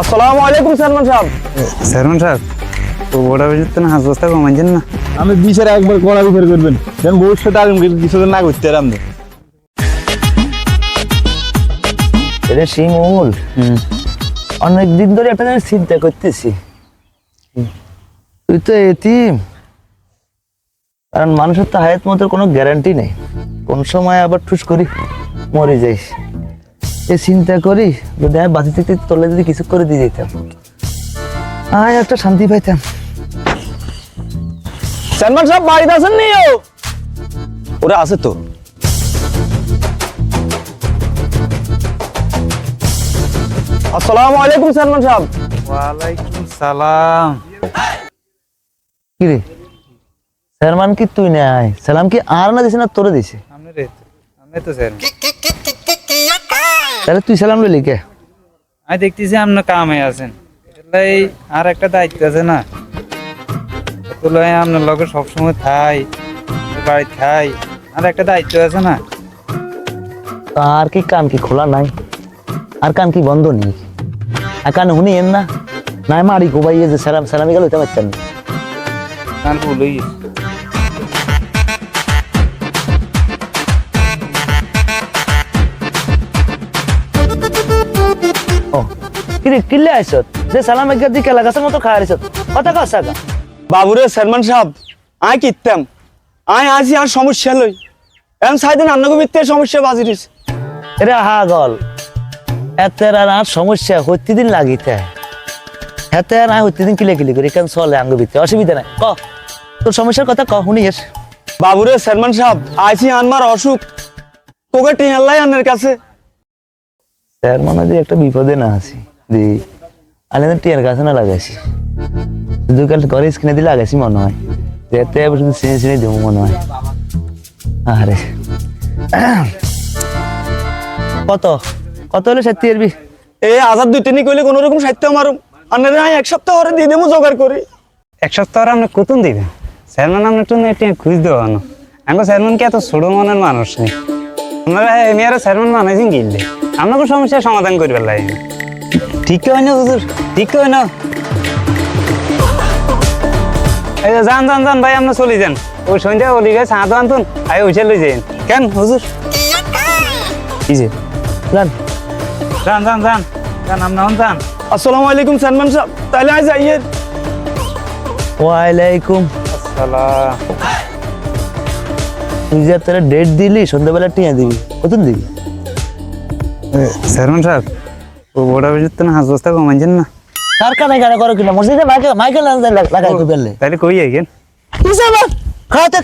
আসসালামু আলাইকুম সালমান সাহেব। সাহেব ও বড় বেজত না কমাইছেন না? আমি বিচারে একবার কড়া বিচার করবেন। যেন ভবিষ্যতে আগামী কিছুদিন না করতে আর আমাদের এটা শিমুল অনেক দিন ধরে একটা জিনিস চিন্তা করতেছি। তুই তো এতিম। কারণ মানুষের তো হায়াত মতো কোনো গ্যারান্টি নেই। কোন সময় আবার ঠুস করি মরে যাইস। এ চিন্তা করি যদি আমি বাঁচি থেকে তোলে যদি কিছু করে দিয়ে যেতাম আয় একটা শান্তি পাইতাম। সালমান সাহেব বাড়িতে আছেন নি ওরা আছে তো। আসসালামু আলাইকুম সালমান সাহেব। ওয়ালাইকুম সালাম। কি রে সালমান কি তুই নাই? সালাম কি আর না দিছে না তোরে দিছে? আপনি রে আপনি তো চেয়ারম্যান। তাহলে তুই সালাম লইলি কে? আমি দেখতেছি আপনার কামে আছেন। এটাই আর একটা দায়িত্ব আছে না? তুলাই আপনার লগে সবসময় থাই বাড়ি খাই। আর একটা দায়িত্ব আছে না? আর কি কান কি খোলা নাই? আর কান কি বন্ধ নেই? আর কান শুনি এন না? নাই মারি কোবাইয়ে যে সালাম সালামি গেল হইতে পারতেন না কান ভুল হয়ে কিরে কিল্লে আইছত যে সালাম একবার দিকে লাগাছে মতো খায় আইছত কথা কস সাকা বাবুরে সালমান সাহেব আয় কিতাম আয় আজি আর সমস্যা লই। এম সাইদিন আন্নগো মিথ্যে সমস্যা বাজি দিস এরে হা গল এতের আর আর সমস্যা দিন লাগিতে। হেতে আর দিন কিলে কিলে করে কেন চলে আঙ্গ ভিতরে অসুবিধা নাই। ক তোর সমস্যার কথা ক শুনি এস বাবুরে সালমান সাহেব আইছি আনমার অসুখ। তোকে টিয়াল্লাই আনের কাছে। স্যার মনে যে একটা বিপদে না আছি। দি আলে টিয়ার কাছে না লাগাইছি। দুই কাল ঘরে স্ক্রিনে দিয়ে লাগাইছি মনে হয়। যেতে শুধু চিনি চিনি দেবো মনে হয়। আরে কত? কত হলে এরবি এ আজাদ দুই তিনই কইলে কোনো রকম সাহিত্য আনের আয় এক সপ্তাহ হরে দিয়ে দেবো জোগাড় করি। এক সপ্তাহ আর আপনি কতন দিবেন চেয়ারম্যান আপনার তো একটু খুঁজ দেওয়া না। আমি চেয়ারম্যান কি এত ছোট মনের মানুষ নেই। আপনারা এমনি আর চেয়ারম্যান মানাইছেন গিললে আপনাকে সমস্যার সমাধান করবার লাগে। না ঠিক হয় না হুজুর? ঠিক হয় না। এই যান যান যান ভাই আপনার চলে যান। ওই সন্ধ্যা ওলি গাছ হাত আনতুন আই ওইসে লই যান কেন হুজুর? কি যে? জান যান যান যান। যান আপনার যান। আসসালামু আলাইকুম সালমান সাহেব। তাহলে আজ যাইয়ে ওয়ালাইকুম আসসালাম। তুই যে তোরা ডেট দিলি সন্ধ্যাবেলা টিয়া দিবি কতদিন দিবি চেয়ারম্যান সাহেব ও বড় বেজত না হাজ বস্তা কমাইছেন না। কার কানে গাড়া করো কিনা? মসজিদে মাইকেল মাইকেল লাগাই কই পেলে তাহলে কই খাতে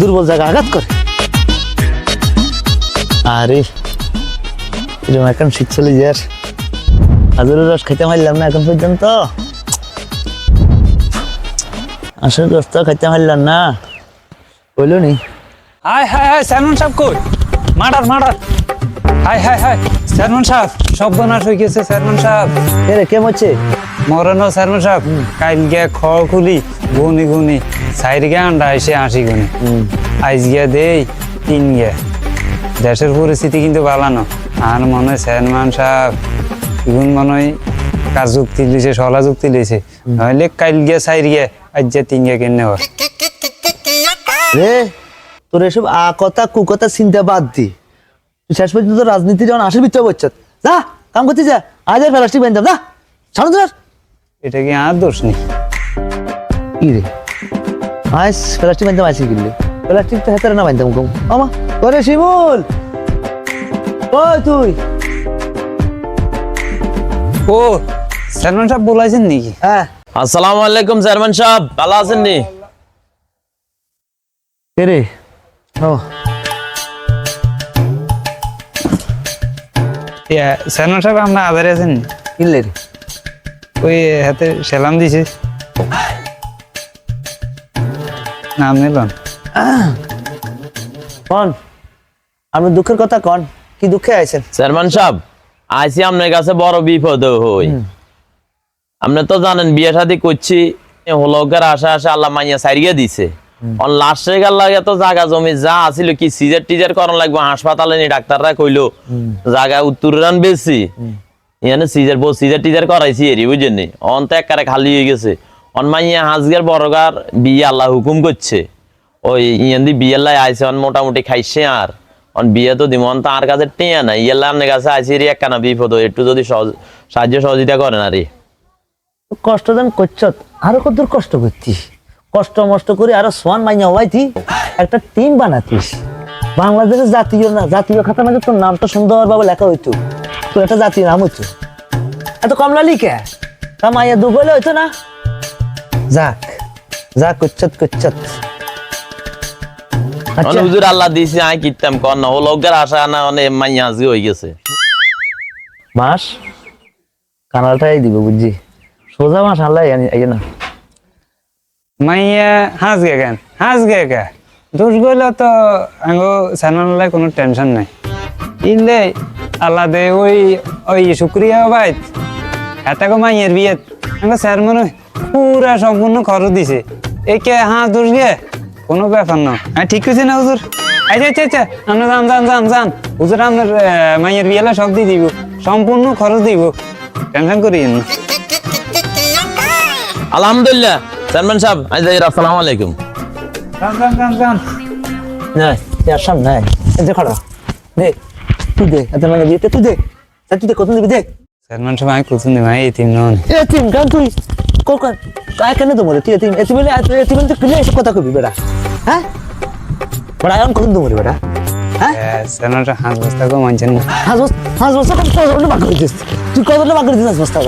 দুর্বল জায়গা আঘাত করে। আরে এরকম এখন শীত চলে যার হাজারের রস খাইতে পারলাম না এখন পর্যন্ত। আসলে রস তো খাইতে পারলাম না। বলল নি হাই হাই হাই সালমান সাহেব কই? Murder murder. হাই হাই হাই সালমান সাহেব সর্বনাশ হয়ে গেছে সালমান সাহেব কে রে কে মরছে মরনো সাহেব কাইল গিয়া খড় খুলি গুনি গুনি সাইড গিয়া আন্ডা এসে আসি গুনি আইজ গিয়া দেই তিন গিয়া দেশের পরিস্থিতি কিন্তু ভালো না আর মনে হয় সালমান সাহেব ইগুন মনে হয় কাজ যুক্তি লিছে সলা যুক্তি লিছে নইলে কাইল গিয়া সাইড গিয়া আজ যে তিন গিয়া কেনে হয় রে তোর এসব আ কথা কু কথা চিন্তা বাদ দি শেষ পর্যন্ত রাজনীতি যখন আসের ভিতরে বসছত যা কাম করতে যা। আজ আর প্লাস্টিক বান্ধব যা সামনে তোর এটা কি আর দোষ নেই? কি রে? আইস প্লাস্টিক বান্ধব আইসি কিনলে। প্লাস্টিক তো হাতের না বান্ধব কম। আমা করে শিমুল! ওই তুই! ও সালমান সাহেব বলাইছেন নাকি? হ্যাঁ। আসসালামু আলাইকুম চেয়ারম্যান সাহেব। ভালো আছেন নি? কে রে? ও। ইয়া, সাহেব আপনার আধারে আছেন? ওই হাতে সেলাম দিছে। নাম নিলাম কন? আপনি দুঃখের কথা কন কি দুঃখে আইছেন? চেয়ারম্যান সাহেব আইসি আপনার কাছে বড় বিপদ হই। আপনি তো জানেন বিয়ে শাদী করছি হলকের আশা আশা আল্লাহ মাইয়া সারিয়ে দিছে। অন লাস্টে গেল লাগে তো জায়গা জমি যা আছিল কি সিজার টিজার করন লাগবে হাসপাতালে নি ডাক্তাররা কইলো জায়গা উত্তর রান বেশি। ইয়ানে সিজার বউ সিজার টিজার করাইছি এরি বুঝছেন নি অন তো একবারে খালি হয়ে গেছে। অন মাইয়া হাজগের বড়গার বিয়ে আল্লাহ হুকুম করছে। ওই ইয়ান্দি বিয়ের লাই আইছে অন মোটামুটি খাইছে আর। অন বিয়ে তো দিমন তো আর কাছে টেয়া নাই। ইয়াল্লা আপনার কাছে আইসি রে একখানা বিপদ একটু যদি সাহায্য সহযোগিতা করেন আরে কষ্ট যেন করছ আরও কত দূর কষ্ট করছিস কষ্ট মষ্ট করে আরও সোয়ান মাইয়া হওয়াইতি একটা টিম বানাতিস। বাংলাদেশের জাতীয় না জাতীয় খাতা মাঝে তোর নামটা সুন্দরভাবে লেখা হইতো। তোর একটা জাতীয় নাম হইতো। এত কমলা লিখে? তা মাইয়া দু বলে হইতো না? যাক যাক কুচ্ছত কুচ্ছত হুজুর আল্লাহ দিছে আই কিতাম কর না। ও লোকের আশা না অনেক মাইয়া আজকে হয়ে গেছে। মাস? কানালটাই দিব বুঝছি সোজা মাস আল্লাহ না। মাইয়া হাঁস গে কেন? হাঁস গে কে? দোষ গইলে তো আঙ্গো সানালাই কোনো টেনশন নাই। ইলে আল্লাহ দে ওই ওই শুক্রিয়া বাইত এটাকে মাইয়ের বিয়েত আঙ্গো স্যার মনে পুরা সম্পূর্ণ খরচ দিছে। একে হাঁস দোষ গে? কোনো ব্যাপার না। হ্যাঁ ঠিক আছে না হুজুর? আচ্ছা আচ্ছা আচ্ছা আমরা যান যান যান যান। হুজুর, আপনার মাইয়ের বিয়েলা সব দিয়ে দিব। সম্পূর্ণ খরচ দিব। টেনশন করিয়েন না। আলহামদুলিল্লাহ। চেয়ারম্যান সাহেব আজ আসসালামু আলাইকুম। নাই ইয়ার সামনে দে খড়া দে তুই দে এত মানে দিতে তুই দে। তা তুই দে কত দিবি দে। চেয়ারম্যান সাহেব আমি কুতুন ভাই এই তিন নন। এ তিন গান তুই? কোকা কায় কেন তোমরে তুই তিন এতি বলে এতি বলে তুই এসব কথা কবি বেটা হ্যাঁ? বড় আয়ন কোন তোমরে বেটা হ্যাঁ তুই কত বাক করে দিস বস্তা?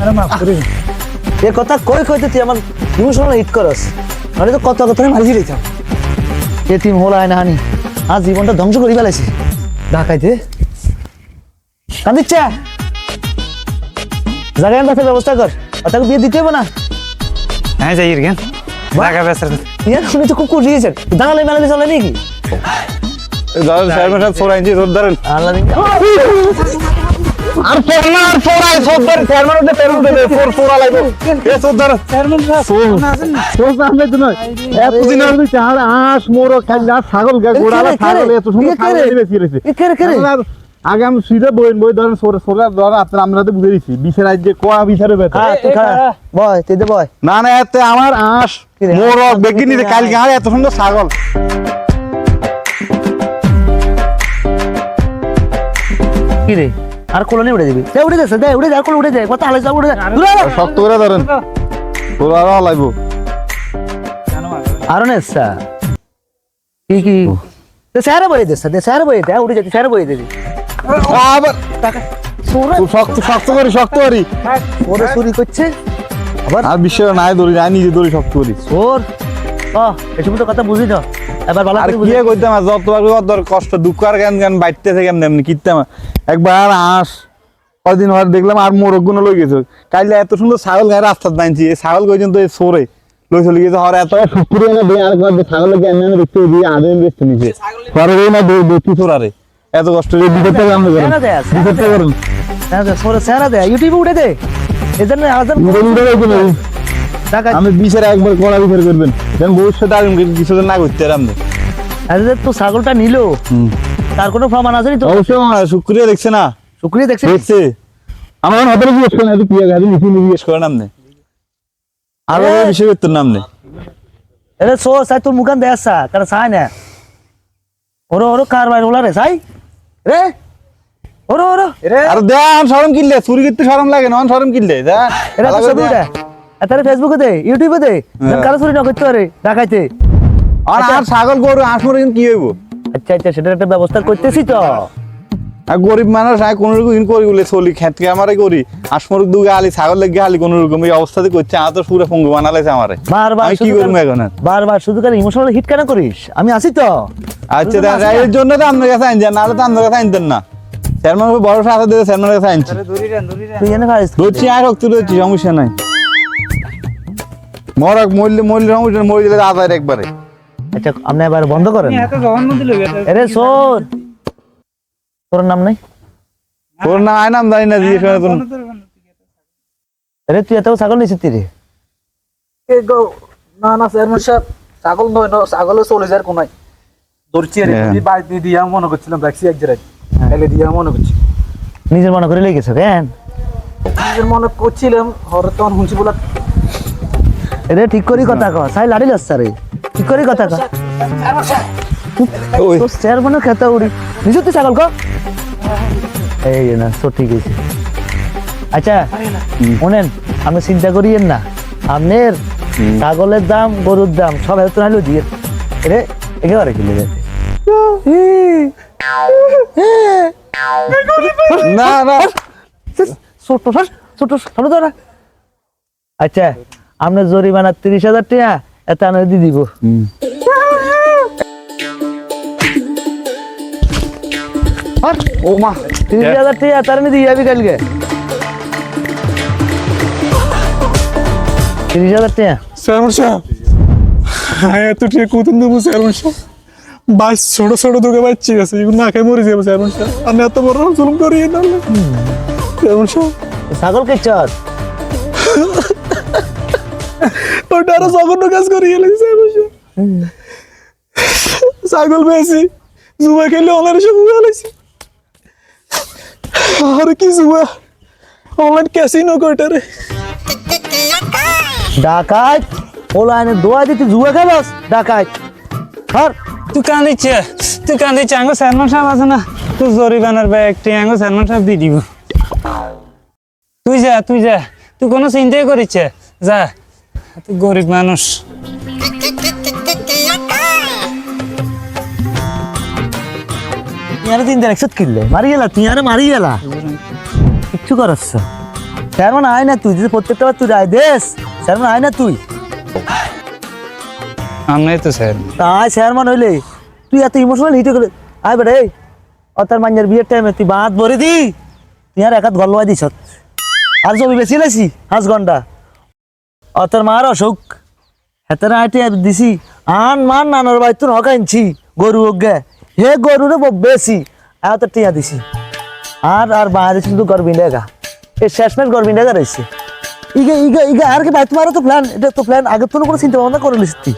হ্যাঁ সাহেব আরে মাফ করে এ কথা কই কইতে তুই আমার ইমোশনাল হিট করস মানে তো কত কথা মারি দিতাম এ তিন হল আয় না হানি আজ জীবনটা ধ্বংস করি ফেলাইছি ঢাকাইতে কান্দিচ্ছে জায়গায় বাসের ব্যবস্থা কর আর তাকে বিয়ে দিতে হবে না হ্যাঁ যাই কেন টাকা বেসার ইয়ার শুনে তো খুব কুটিয়েছেন দাঁড়ালে মেলালে চলে নাকি ধরেন চেয়ারম্যান সাহেব ফোর রোদ ধরেন আল্লাহ দিন আর ফোর না আর ফোর আই সব চেয়ারম্যান উঠে তেরো উঠে ফোর ফোর আলাইব এ সব চেয়ারম্যান সাহেব সোজ তো নয়। এতদিন আর। দিচ্ছে আঁশ মোরো ছাগল গা গোড়ালা ছাগল এত ছাগল আগে আমি বইন বই ধরেন সোরে সোরে ধরেন আপনার আমরা তো বুঝে দিচ্ছি বিশের রাজ্যে কোয়া বিচারে বেতন হ্যাঁ বয় তুই দে বয়। না না এতে আমার আঁশ কি রে? বেগি নিতে কালকে আর এত সুন্দর ছাগল। কি রে? আর কোলনি উড়ে দিবি। দে উড়ে দে দে উড়ে দে আর কোল উড়ে দে কত হালে যা উড়ে দে। শক্ত করে ধরেন। তোর আরও লাগবো আর নেসা কি কি? দে স্যারে বই দে দে স্যারে বই দে উড়ে যেতে স্যারে বই দে। আবার। টাকা সোরে শক্ত শক্ত করি শক্ত করি। ওরে চুরি করছে। আবার? আর বিশ্ব নাই ধরি না নিজে ধরি শক্ত করি। ওর ও এসব তো কথা বুঝি না। এবার ভালো আর কি কইতাম যতবার কত কষ্ট দুঃখ আর জ্ঞান জ্ঞান বাইতে থেকে এমনি কিতাম একবার আস কদিন হওয়ার দেখলাম আর মোরগগুলো লই গেছে। কাইলে এত সুন্দর ছাগল গায়ে রাস্তাত বানছি এই ছাগল কইছেন তো এই সরে লই চলে গেছে হর এত শুক্রিয়া না দিয়ে আরেকবার ছাগল দেখতে দিয়ে আদেন বেচতে নিছে পরে ওই না এত কষ্ট করে দিতে টাকা আমরা করেন? স্যারা দে দিতে করেন। স্যারা সোরে স্যারা দে। ইউটিউবে উঠে দে এজন্য আজান টাকা আমি বিচারে একবার কড়া বিচার করবেন। দেন ভবিষ্যতে আর কিছু না করতে আর আমি আরে তো ছাগলটা নিলো তার কোনো প্রমাণ আছে নি তো অবশ্যই আমার শুক্রিয়া দেখছে না। শুক্রিয়া দেখছে দেখছে। আমার হঠাৎ জিজ্ঞেস করেন এত কি গাড়ি নিচে জিজ্ঞেস করেন আপনি আর। বিষয় করতেন না আপনি এরে সো সাই তোর মুখান দেয়াসা তারা সাই না। ওরো ওরো কার বাইরে ওলা রে সাই রে? ওরো ওরো। আর দেন শরম কিনলে চুরি করতে শরম লাগে না শরম কিনলে যা এরা তো ছবি তারা ফেসবুকে দে ইউটিউবে দে হ্যাঁ। কারও চুরি না করতে পারে ডাকাইতে আর আর ছাগল গরু হাঁস মুরগি কি হইব? আচ্ছা আচ্ছা সেটার একটা ব্যবস্থা করতেছি তো। আর গরিব মানুষ আর কোন রকম ইন করি বলে চলি খেতকে আমারে করি। হাঁস মুরগ দুগে আলি ছাগল লেগে আলি কোন রকম এই অবস্থাতে করছে আমার তো পুরো পঙ্গু বানালেছে আমারে। বারবার আমি কি করব কার- এখন? বারবার শুধু কার ইমোশনাল হিট কেন করিস? আমি আছি তো। আচ্ছা এর জন্য তো আপনার কাছে আনছেন নাহলে তো আপনার কাছে আনতেন না। চেয়ারম্যান বড় সাথে দিয়ে চেয়ারম্যানের কাছে আনছি তুই এনে ধরছি আর রক্ত রয়েছি সমস্যা নাই। মরক মরলে মরলে সমস্যা মরে গেলে আদায় একবারে। আচ্ছা আপনি এবার বন্ধ করেন। শোন। তোর নাম নাই? তোর না আয় নাম জানি না দিয়ে তোর আরে তুই এত ছাগল নিছিস রে না না চেয়ারম্যান সাহেব ছাগল নয় না ছাগলে চলে যাওয়ার কোনায়। ধরছি আর হ্যাঁ। কি বাইক দিয়ে মনে করছিলাম এক জায়গায় এলে দিয়া মনে করছি। নিজের মনে করে লেগেছো কেন? নিজের মনে করছিলাম হরে তখন শুনছি বলে এটা ঠিক করি কথা কহ সাই লাড়ি লস ঠিক করি কথা কহ ওই। তো স্যার মনে খেতে উড়ি। নিজে তুই ছাগল কহ এই না তো ঠিক আছে আচ্ছা শোনেন আপনি চিন্তা করিয়েন না। আপনার ছাগলের দাম গরুর দাম সব এত নাহলেও দিয়ে। রে একেবারে কিনে যাবে না না। ছোট ছোট ছোট তো আচ্ছা আপনার জরিমানা তিরিশ হাজার টাকা এত আনে দিয়ে দিব। আর ও মা। তিরিশ হাজার টাকা তার নিয়ে দিয়ে যাবি কালকে। তিরিশ হাজার টাকা। সাহেব হ্যাঁ এত ঠিক কতদিন দেবো চেয়ারম্যান সাহেব বাইশ ছোট ছোট দুটো বাচ্চা আছে এগুলো না খেয়ে মরে যাব সাহেব আমি এত বড় জুলুম করি না সাহেব ছাগল কে চর। ওটা আরও জঘন্য কাজ করি গেলেছি চেয়ারম্যান সাহেব ছাগল পেয়েছি জুয়া খেলে অনলাইন সব উড়ে গেলেছি আর কি জুয়া অনলাইন ক্যাসিনো কয়টারে ডাকাত এনে দোয়া দিতে জুয়া খেলাস ডাকাত। আর তুই কান্দিচ্ছে তুই কান্দিচ্ছে আঙ্গো চেয়ারম্যান সাহেব আছে না তুই জরিমানার ব্যাগটি আঙ্গো চেয়ারম্যান সাহেব দিয়ে দিব। তুই যা তুই যা তুই কোনো চিন্তাই করিচ্ছে যা। গরিব মানুষ। তুই আরে তিন দিন একসাথে কিনলে? মারি গেলা তুই আরে মারি গেলা কিচ্ছু স্যার মানে আয় না তুই যদি প্রত্যেকটা তুই রায় দেস স্যার মানে আয় না তুই। আমরাই তো স্যার। তা আয় স্যার মানে হইলে তুই এত ইমোশনাল হিটে করে আয় বেটা এই। ও তার মাঞ্জার বিয়ের টাইমে তুই বাঁধ ভরে দি। তুই আর একাত গল্প দিস আর জমি বেশি লাইছি হাঁস ঘণ্টা। ও তোর মার অসুখ। হেতারা আইটে দিছি আন মান নানোর বাই তোর হকা আনছি গরু ওগে হে গরুরে বেশি আর তো টিয়া দিছি। আর আর বাইরে কিন্তু গরবিন ডেগা এই শেষমেশ গরবিন ডেগা রয়েছে ইগে ইগে ইগে আর কি ভাই তোমার তো প্ল্যান এটা তো প্ল্যান আগে তো কোনো চিন্তা ভাবনা করে নিস তুই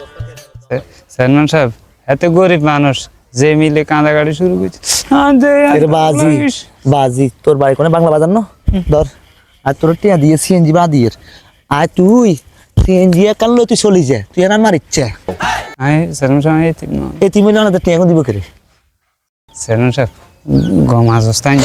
চেয়ারম্যান সাহেব এত গরিব মানুষ যে মিলে কাঁদা গাড়ি শুরু করছে। বাজি বাজি তোর বাড়ি কোনে? বাংলা বাজার না? ধর। আর তোর টিয়া দিয়ে সিএনজি বা দিয়ে আর তুই সিএনজি কানলো তুই চলি যা তুই আর আমার ইচ্ছা। আমি চেয়ারম্যান সাহেব এই তিন তিন মিলিয়ন টিয়া দিব কেরে? সেরম সাহেব গম আজস্তান